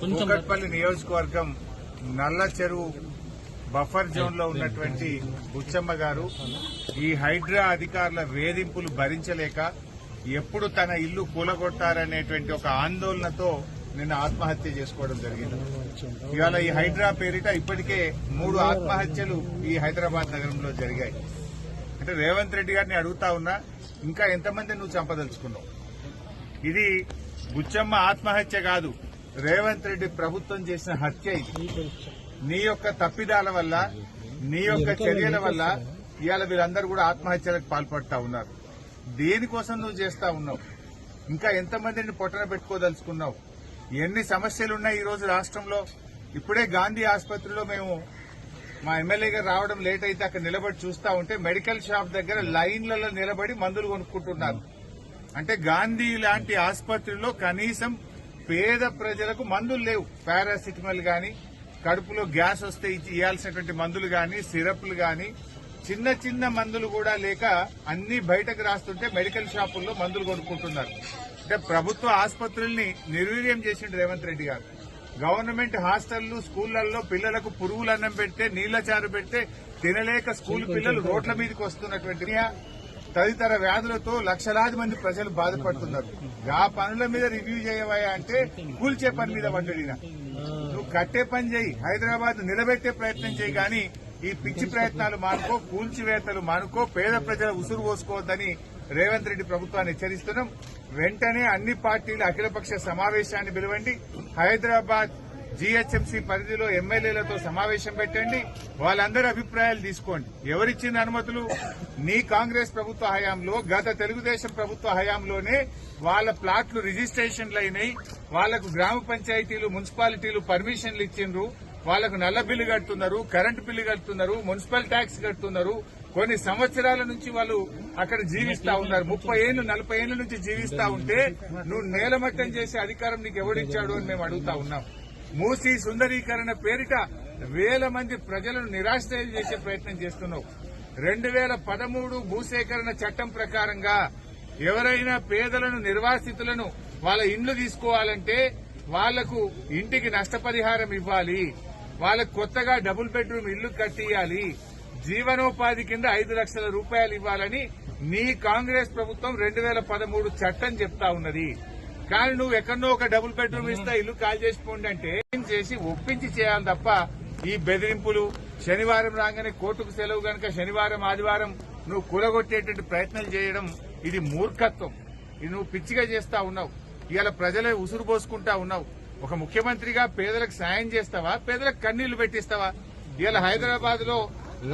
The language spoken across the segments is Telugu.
కూకట్పల్లి నియోజకవర్గం నల్ల చెరువు బఫర్ జోన్లో ఉన్నటువంటి బుచ్చమ్మ గారు ఈ హైడ్రా అధికారుల వేధింపులు భరించలేక ఎప్పుడు తన ఇల్లు కూలగొట్టారనేటువంటి ఒక ఆందోళనతో నిన్న ఆత్మహత్య చేసుకోవడం జరిగింది. ఇవాళ ఈ హైడ్రా పేరిట ఇప్పటికే మూడు ఆత్మహత్యలు ఈ హైదరాబాద్ నగరంలో జరిగాయి. అంటే రేవంత్ రెడ్డి గారిని అడుగుతా ఉన్నా ఇంకా ఎంతమంది నువ్వు చంపదలుచుకున్నావు? ఇది బుచ్చమ్మ ఆత్మహత్య కాదు. రేవంత్ రెడ్డి ప్రభుత్వం చేసిన హత్య ఇది. నీ యొక్క తప్పిదాల వల్ల నీ యొక్క చర్యల వల్ల ఇవాళ వీళ్ళందరూ కూడా ఆత్మహత్యలకు పాల్పడతా ఉన్నారు. దేనికోసం నువ్వు చేస్తా ఉన్నావు? ఇంకా ఎంతమందిని పొట్టన పెట్టుకోదలుచుకున్నావు? ఎన్ని సమస్యలున్నాయి ఈ రోజు రాష్ట్రంలో? ఇప్పుడే గాంధీ ఆసుపత్రిలో మేము మా ఎమ్మెల్యే గారు రావడం లేట్ అయితే అక్కడ నిలబడి చూస్తా ఉంటే మెడికల్ షాప్ దగ్గర లైన్లలో నిలబడి మందులు కొనుక్కుంటున్నారు. అంటే గాంధీ లాంటి ఆసుపత్రిలో కనీసం పేద ప్రజలకు మందులు లేవు. పారాసిటమాల్ గాని కడుపులో గ్యాస్ వస్తే ఇచ్చి ఇవ్వాల్సినటువంటి మందులు గాని సిరప్లు గాని చిన్న చిన్న మందులు కూడా లేక అన్ని బయటకు రాస్తుంటే మెడికల్ షాపుల్లో మందులు కొనుక్కుంటున్నారు. అంటే ప్రభుత్వ ఆసుపత్రుల్ని నిర్వీర్యం చేసిండు రేవంత్ రెడ్డి గారు. గవర్నమెంట్ హాస్టళ్ళు స్కూళ్ళలో పిల్లలకు పురుగులు అన్నం పెడితే నీళ్ళ చారు పెడితే తినలేక స్కూల్ పిల్లలు రోడ్ల మీదకి వస్తున్నటువంటి తదితర వ్యాధులతో లక్షలాది మంది ప్రజలు బాధపడుతున్నారు. ఆ పనుల మీద రివ్యూ చేయవా అంటే కూల్చే పని మీద వండడినా. నువ్వు కట్టే పని చేయి హైదరాబాద్ నిలబెట్టే ప్రయత్నం చేయి గాని ఈ పిచ్చి ప్రయత్నాలు మానుకో కూల్చివేతలు మానుకో పేద ప్రజల ఉసురు పోసుకోవద్దని రేవంత్ రెడ్డి ప్రభుత్వాన్ని హెచ్చరిస్తున్నాం. వెంటనే అన్ని పార్టీల అఖిలపక్ష సమావేశాన్ని పిలవండి. హైదరాబాద్ జీహెచ్ఎంసీ పరిధిలో ఎమ్మెల్యేలతో సమావేశం పెట్టండి. వాళ్ళందరి అభిప్రాయాలు తీసుకోండి. ఎవరిచ్చిన అనుమతులు? నీ కాంగ్రెస్ ప్రభుత్వ హయాంలో గత తెలుగుదేశం ప్రభుత్వ హయాంలోనే వాళ్ళ ప్లాట్లు రిజిస్ట్రేషన్లు అయినాయి. వాళ్ళకు గ్రామ పంచాయతీలు మున్సిపాలిటీలు పర్మిషన్లు ఇచ్చిండ్రు. వాళ్ళకు నల్ల బిల్లు కడుతున్నారు కరెంటు బిల్లు కడుతున్నారు మున్సిపల్ ట్యాక్స్ కడుతున్నారు. కొన్ని సంవత్సరాల నుంచి వాళ్ళు అక్కడ జీవిస్తా ఉన్నారు. ముప్పై ఏళ్ళు నలభై ఏళ్ళ నుంచి జీవిస్తా ఉంటే నువ్వు నేలమట్టం చేసే అధికారం నీకు ఎవడిచ్చాడు అని మేము అడుగుతా ఉన్నాం. మూసీ సుందరీకరణ పేరిట వేల మంది ప్రజలను నిరాశ్రయం చేసే ప్రయత్నం చేస్తున్నావు. రెండు వేల పదమూడు భూసేకరణ చట్టం ప్రకారంగా ఎవరైనా పేదలను నిర్వాసితులను వాళ్ళ ఇండ్లు తీసుకోవాలంటే వాళ్ళకు ఇంటికి నష్టపరిహారం ఇవ్వాలి. వాళ్ళకు కొత్తగా డబుల్ బెడ్రూమ్ ఇల్లు కట్టియాలి. జీవనోపాధి కింద ఐదు లక్షల రూపాయలు ఇవ్వాలని నీ కాంగ్రెస్ ప్రభుత్వం రెండు వేల పదమూడు చట్టం చెప్తా ఉన్నది. కానీ నువ్వు ఎక్కడో ఒక డబుల్ బెడ్రూమ్ ఇస్తా ఇల్లు కాల్ చేసుకోండి అంటే ఏం చేసి ఒప్పించి చేయాలి తప్ప ఈ బెదిరింపులు శనివారం రాగానే కోర్టుకు సెలవు గనక శనివారం ఆదివారం నువ్వు కూలగొట్టేటువంటి ప్రయత్నాలు చేయడం ఇది మూర్ఖత్వం. ఇది నువ్వు పిచ్చిగా చేస్తా ఉన్నావు. ఇవాళ ప్రజలే ఉసురు పోసుకుంటా ఉన్నావు. ఒక ముఖ్యమంత్రిగా పేదలకు సాయం చేస్తావా? పేదలకు కన్నీళ్ళు పెట్టిస్తావా? ఇవాళ హైదరాబాద్లో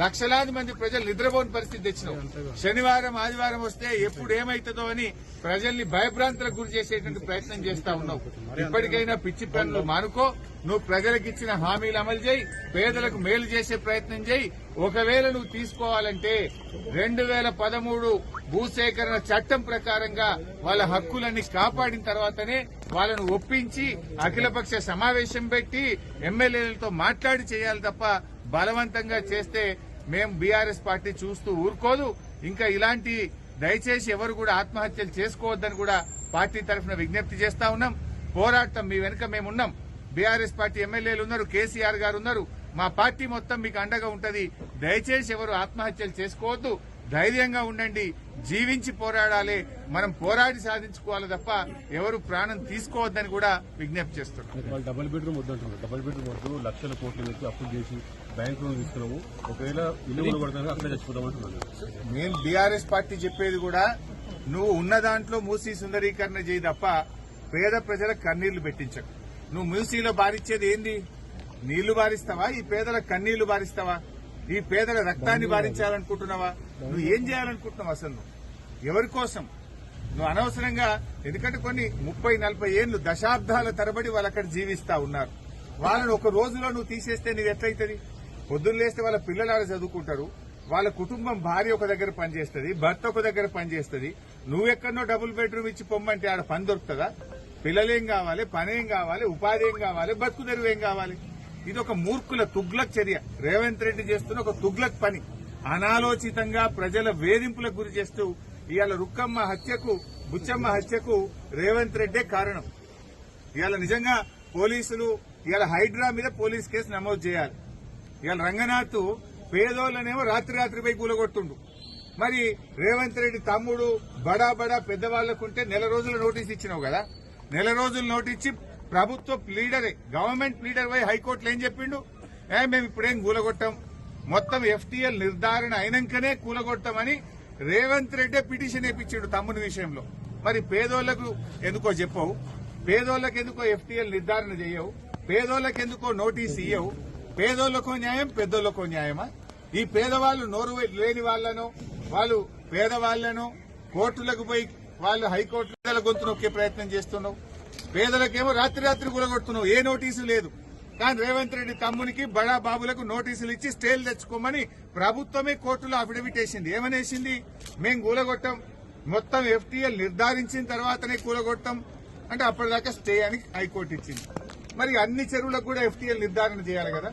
లక్షలాది మంది ప్రజలు నిద్రపోని పరిస్థితి తెచ్చినాం శనివారం ఆదివారం వస్తే ఎప్పుడు ఏమైతుందో అని ప్రజల్ని భయభ్రాంతులకు గురి చేసేటువంటి ప్రయత్నం చేస్తా ఉన్నావు. ఇప్పటికైనా పిచ్చి పనులు మానుకో. నువ్వు ప్రజలకు ఇచ్చిన హామీలు అమలు చేయి. పేదలకు మేలు చేసే ప్రయత్నం చేయి. ఒకవేళ నువ్వు తీసుకోవాలంటే రెండు వేల పదమూడు భూసేకరణ చట్టం ప్రకారంగా వాళ్ళ హక్కులన్నీ కాపాడిన తర్వాతనే వాళ్ళను ఒప్పించి అఖిలపక్ష సమావేశం పెట్టి ఎమ్మెల్యేలతో మాట్లాడి చేయాలి తప్ప బలవంతంగా చేస్తే మేం బీఆర్ఎస్ పార్టీ చూస్తూ ఊరుకోదు. ఇంకా ఇలాంటి దయచేసి ఎవరు కూడా ఆత్మహత్యలు చేసుకోవద్దని కూడా పార్టీ తరఫున విజ్ఞప్తి చేస్తా ఉన్నాం. పోరాటం మీ వెనుక మేమున్నాం. బీఆర్ఎస్ పార్టీ ఎమ్మెల్యేలు ఉన్నారు కేసీఆర్ గారు ఉన్నారు. మా పార్టీ మొత్తం మీకు అండగా ఉంటది. దయచేసి ఎవరు ఆత్మహత్యలు చేసుకోవద్దు. ధైర్యంగా ఉండండి జీవించి పోరాడాలి మనం పోరాడి సాధించుకోవాలి తప్ప ఎవరు ప్రాణం తీసుకోవద్దని కూడా విజ్ఞప్తి చేస్తున్నాం వాళ్ళు డబుల్ బెడ్రూమ్ వద్దు అంటున్నారు డబుల్ బెడ్రూమ్ వద్దు లక్షల కోట్ల నుంచి అప్పులు చేసి బ్యాంక్ లోన్ తీసుకున్నాము. ఒకవేళ ఇల్లు కూడా కొడతాను అక్కడే చచ్చిపోతాం అంటున్నారు మేము బీఆర్ఎస్ పార్టీ చెప్పేది కూడా నువ్వు ఉన్న దాంట్లో మూసీ సుందరీకరణ చేయి తప్ప పేద ప్రజలకు కన్నీళ్ళు పెట్టించకు. నువ్వు మూసీలో బారిచ్చేది ఏంది? నీళ్ళు బారిస్తావా? ఈ పేదల కన్నీళ్ళు బారిస్తావా? ఈ పేదల రక్తాన్ని బారించాలనుకుంటున్నావా నువ్వు ఏం చేయాలనుకుంటున్నావు అసలు నువ్వు? ఎవరి కోసం? నువ్వు అనవసరంగా ఎందుకంటే కొన్ని ముప్పై నలభై ఏళ్ళు దశాబ్దాల తరబడి వాళ్ళు అక్కడ జీవిస్తా ఉన్నారు. వాళ్ళని ఒక రోజులో నువ్వు తీసేస్తే నీకు ఎట్లయితుంది? పొద్దున్న లేస్తే వాళ్ళ పిల్లలు ఆడ చదువుకుంటారు. వాళ్ళ కుటుంబం భార్య ఒక దగ్గర పనిచేస్తుంది భర్త ఒక దగ్గర పనిచేస్తుంది. నువ్వెక్కడనో డబుల్ బెడ్రూమ్ ఇచ్చి పొమ్మంటే ఆడ పని దొరుకుతుందా? పిల్లలేం కావాలి? పనేం కావాలి? ఉపాధి ఏం కావాలి? బతుకు తెరువు ఏం కావాలి? ఇది ఒక మూర్ఖుల తుగ్లక్ చర్య. రేవంత్ రెడ్డి చేస్తున్న ఒక తుగ్లక్ పని. అనాలోచితంగా ప్రజల వేధింపులకు గురి చేస్తూ ఇవాళ రుక్కమ్మ హత్యకు బుచ్చమ్మ హత్యకు రేవంత్ రెడ్డే కారణం. ఇవాళ నిజంగా పోలీసులు ఇవాళ హైడ్రా మీద పోలీస్ కేసు నమోదు చేయాలి. ఇవాళ రంగనాథ్ పేదోళ్ళనేమో రాత్రి రాత్రిపై కూలగొట్టుండు. మరి రేవంత్ రెడ్డి తమ్ముడు బడా బడా పెద్దవాళ్ళకుంటే నెల రోజుల నోటీస్ ఇచ్చినావు కదా? నెల రోజులు నోటీస్ ఇచ్చి ప్రభుత్వ లీడరే గవర్నమెంట్ లీడర్ పోయి హైకోర్టులో ఏం చెప్పిండు? ఏ మేము ఇప్పుడేం కూలగొట్టాం? మొత్తం ఎఫ్టీఎల్ నిర్ధారణ అయినాకనే కూలగొట్టామని రేవంత్ రెడ్డే పిటిషన్ వేపించాడు తమ్ముని విషయంలో. మరి పేదోళ్ళకు ఎందుకో చెప్పవు. పేదోళ్ళకు ఎందుకో ఎఫ్టీఎల్ నిర్ధారణ చేయవు. పేదోళ్ళకు ఎందుకో నోటీస్ ఇయ్యవు. పేదోళ్ళకో న్యాయం పెద్దోళ్ళకో న్యాయమా? ఈ పేదవాళ్ళు నోరు లేని వాళ్ళను వాళ్ళు పేదవాళ్ళను కోర్టులకు పోయి వాళ్ళు హైకోర్టుల గొంతు నొక్కే ప్రయత్నం చేస్తున్నావు. పేదలకేమో రాత్రి రాత్రి కూలగొడుతున్నావు. ఏ నోటీసు లేదు. కానీ రేవంత్ రెడ్డి తమ్మునికి బడా బాబులకు నోటీసులు ఇచ్చి స్టేలు తెచ్చుకోమని ప్రభుత్వమే కోర్టులో అఫిడవిట్ వేసింది ఏమనేసింది? మేం కూలగొట్టాం. మొత్తం ఎఫ్టీఎల్ నిర్ధారించిన తర్వాతనే కూలగొట్టాం. అంటే అప్పటిదాకా స్టే అని హైకోర్టు ఇచ్చింది. మరి అన్ని చెరువులకు కూడా ఎఫ్టీఎల్ నిర్ధారణ చేయాలి కదా?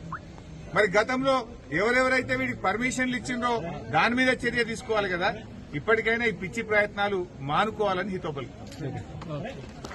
మరి గతంలో ఎవరెవరైతే వీడికి పర్మిషన్లు ఇచ్చిండ్రో దాని మీద చర్య తీసుకోవాలి కదా? ఇప్పటికైనా ఈ పిచ్చి ప్రయత్నాలు మానుకోవాలని హితోపలు